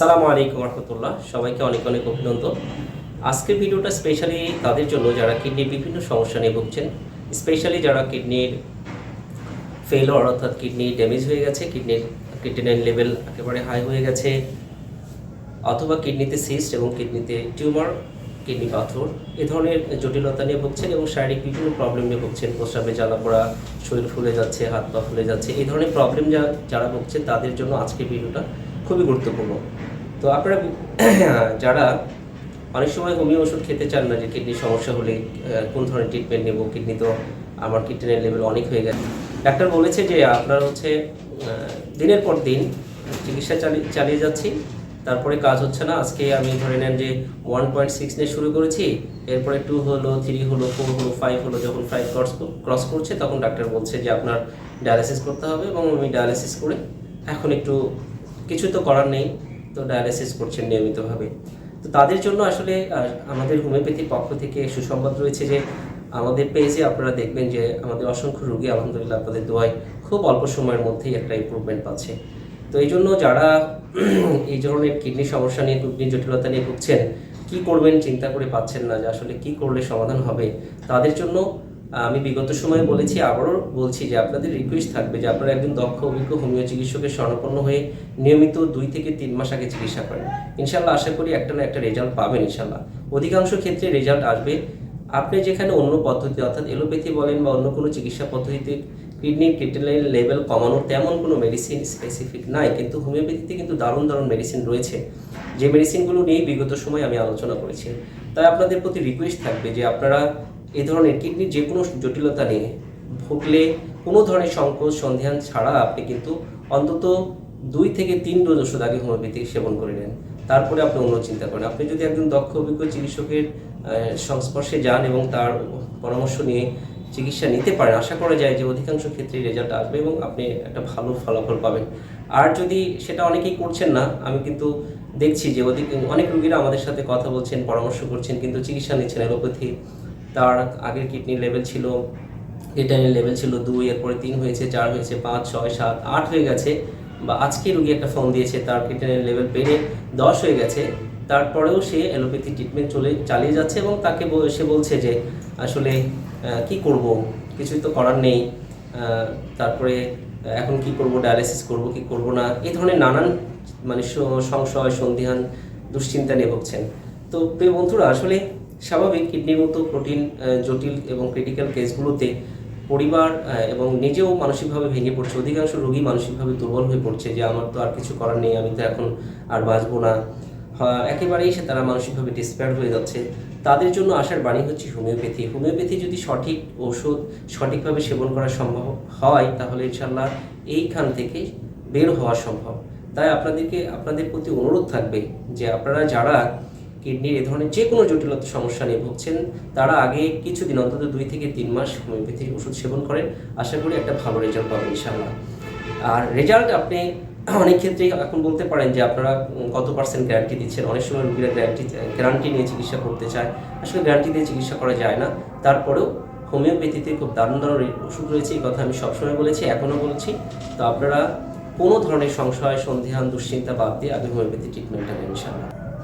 আসসালামু আলাইকুম রহমতুল্লাহ সবাইকে অনেক অনেক অভিনন্দন। আজকের ভিডিওটা স্পেশালি তাদের জন্য যারা কিডনির বিভিন্ন সমস্যা নিয়ে ভুগছেন স্পেশালি যারা কিডনির ফেলর অর্থাৎ কিডনি ড্যামেজ হয়ে গেছে কিডনির ক্রিটিনাইন লেভেল একেবারে হাই হয়ে গেছে, অথবা কিডনিতে সিস্ট এবং কিডনিতে টিউমার কিডনি পাথর, এ ধরনের জটিলতা নিয়ে ভুগছেন এবং শারীরিক বিভিন্ন প্রবলেম নিয়ে ভুগছেন। প্রস্রাবে জ্বালা পড়া, শরীর ফুলে যাচ্ছে, হাত পা ফুলে যাচ্ছে, এই ধরনের প্রবলেম যারা ভুগছেন, তাদের জন্য আজকের ভিডিওটা খুবই গুরুত্বপূর্ণ। তো আপনারা যারা অনেক সময় হোমিও ওষুধ খেতে চান না, যে কিডনির সমস্যা হলে কোন ধরনের ট্রিটমেন্ট নেব, কিডনি তো আমার কিডনির লেভেল অনেক হয়ে গেছে। ডাক্তার বলেছে যে আপনার হচ্ছে দিনের পর দিন চিকিৎসা চালিয়ে চালিয়ে যাচ্ছি। তারপরে কাজ হচ্ছে না। আজকে আমি ধরে নেন যে ওয়ান পয়েন্ট সিক্স নিয়ে শুরু করেছি। এরপরে টু হলো থ্রি হলো ফোর হলো ফাইভ হলো, যখন ফাইভ ক্রস ক্রস করছে, তখন ডাক্তার বলছে যে আপনার ডায়ালিসিস করতে হবে এবং আমি ডায়ালিসিস করে এখন একটু কিছু তো করার নেই, তো ডায়ালিসিস করছেন নিয়মিতভাবে। তো তাদের জন্য আসলে আমাদের হোমিওপ্যাথির পক্ষ থেকে সুসংবাদ রয়েছে যে, আমাদের পেজে আপনারা দেখবেন যে, আমাদের অসংখ্য রোগী আলহামদুলিল্লাহ আপনাদের দোয়ায় খুব অল্প সময়ের মধ্যেই একটা ইমপ্রুভমেন্ট পাচ্ছে। তো এই জন্য যারা এই ধরনের কিডনি সমস্যা নিয়ে কিডনি জটিলতা নিয়ে ভুগছেন, কী করবেন চিন্তা করে পাচ্ছেন না যে আসলে কি করলে সমাধান হবে, তাদের জন্য আমি বিগত সময়ে বলেছি, আবারও বলছি যে আপনাদের রিকোয়েস্ট থাকবে যে আপনারা একজন দক্ষ, অভিজ্ঞ হোমিও চিকিৎসকের শরণাপন্ন হয়ে নিয়মিত দুই থেকে তিন মাস আগে চিকিৎসা করেন। ইনশাল্লাহ আশা করি একটা না একটা রেজাল্ট পাবেন ইনশাল্লাহ অধিকাংশ ক্ষেত্রে রেজাল্ট আসবে। আপনি যেখানে অন্য পদ্ধতি, অর্থাৎ এলোপ্যাথি বলেন বা অন্য কোনো চিকিৎসা পদ্ধতিতে কিডনির ক্রিটিনাইন লেভেল কমানোর তেমন কোনো মেডিসিন স্পেসিফিক নাই, কিন্তু হোমিওপ্যাথিতে কিন্তু দারুণ দারুণ মেডিসিন রয়েছে। যে মেডিসিনগুলো নিয়েই বিগত সময় আমি আলোচনা করেছি। তাই আপনাদের প্রতি রিকোয়েস্ট থাকবে যে আপনারা এই ধরনের কিডনির যে কোনো জটিলতা নিয়ে ভুগলে কোনো ধরনের সংকোচ সন্ধান ছাড়া আপনি কিন্তু অন্তত দুই থেকে তিন ডোজ ওষুধ আগে হোমিওপ্যাথি সেবন করে নেন। তারপরে আপনি অন্য চিন্তা করেন। আপনি যদি একজন দক্ষ, অভিজ্ঞ চিকিৎসকের সংস্পর্শে যান এবং তার পরামর্শ নিয়ে চিকিৎসা নিতে পারেন, আশা করা যায় যে অধিকাংশ ক্ষেত্রে রেজাল্ট আসবে এবং আপনি একটা ভালো ফলাফল পাবেন। আর যদি সেটা অনেকেই করছেন না, আমি কিন্তু দেখছি যে অনেক রুগীরা আমাদের সাথে কথা বলছেন, পরামর্শ করছেন, কিন্তু চিকিৎসা নিচ্ছেন অ্যালোপ্যাথি তার আগের কিডনি লেভেল ছিল ক্রিটাইনের লেভেল ছিল দুই, এরপরে তিন হয়েছে, চার হয়েছে, পাঁচ, ছয়, সাত, আট হয়ে গেছে। বা আজকে রুগী একটা ফোন দিয়েছে, তার ক্রিটাইনের লেভেল বেড়ে দশ হয়ে গেছে। তারপরেও সে অ্যালোপ্যাথি ট্রিটমেন্ট চলে, চালিয়ে যাচ্ছে এবং তাকে সে বলছে যে, আসলে কি করব? কিছুই তো করার নেই। তারপরে, এখন কি করব? ডায়ালিসিস করব, কি করব না? এই ধরনের নানান মানে সংশয় সন্ধিহান দুশ্চিন্তা নিয়ে ভুগছেন। তো বন্ধুরা, আসলে স্বাভাবিক কিডনির মতো প্রোটিন জটিল এবং ক্রিটিক্যাল কেসগুলোতে পরিবার এবং নিজেও মানসিকভাবে ভেঙে পড়ছে। অধিকাংশ রোগী মানসিকভাবে দুর্বল হয়ে পড়ছে যে, আমার তো আর কিছু করার নেই, আমি তো এখন আর বাঁচবো না। একেবারেই সে তারা মানসিকভাবে ডিসপেয়ার হয়ে যাচ্ছে। তাদের জন্য আসার বাণী হচ্ছে হোমিওপ্যাথি। হোমিওপ্যাথি যদি সঠিক ওষুধ সঠিকভাবে সেবন করা সম্ভব হয়, তাহলে ইনশাল্লাহ এইখান থেকে বের হওয়া সম্ভব। তাই আপনাদেরকে, আপনাদের প্রতি অনুরোধ থাকবে যে, আপনারা যারা কিডনির এ ধরনের যে কোনো জটিলতা, সমস্যা নিয়ে ভুগছেন, তারা আগে কিছুদিন, অন্তত দুই থেকে তিন মাস হোমিওপ্যাথির ওষুধ সেবন করেন। আশা করি একটা ভালো রেজাল্ট পাবেন ইনশাল্লাহ আর রেজাল্ট আপনি অনেক ক্ষেত্রেই এখন বলতে পারেন যে আপনারা কত পার্সেন্ট গ্যারান্টি দিচ্ছেন। অনেক সময় রুগীরা গ্যারান্টি গ্যারান্টি নিয়ে চিকিৎসা করতে চায়। আসলে গ্যারান্টি দিয়ে চিকিৎসা করা যায় না। তারপরেও হোমিওপ্যাথিতে খুব দারুণ দারুণ ওষুধ রয়েছে, এই কথা আমি সবসময় বলেছি, এখনও বলছি। তো আপনারা কোনো ধরনের সংশয় সন্দেহান দুশ্চিন্তা বাদ দিয়ে আগে হোমিওপ্যাথি ট্রিটমেন্টটা নেন ইনশাআল্লাহ।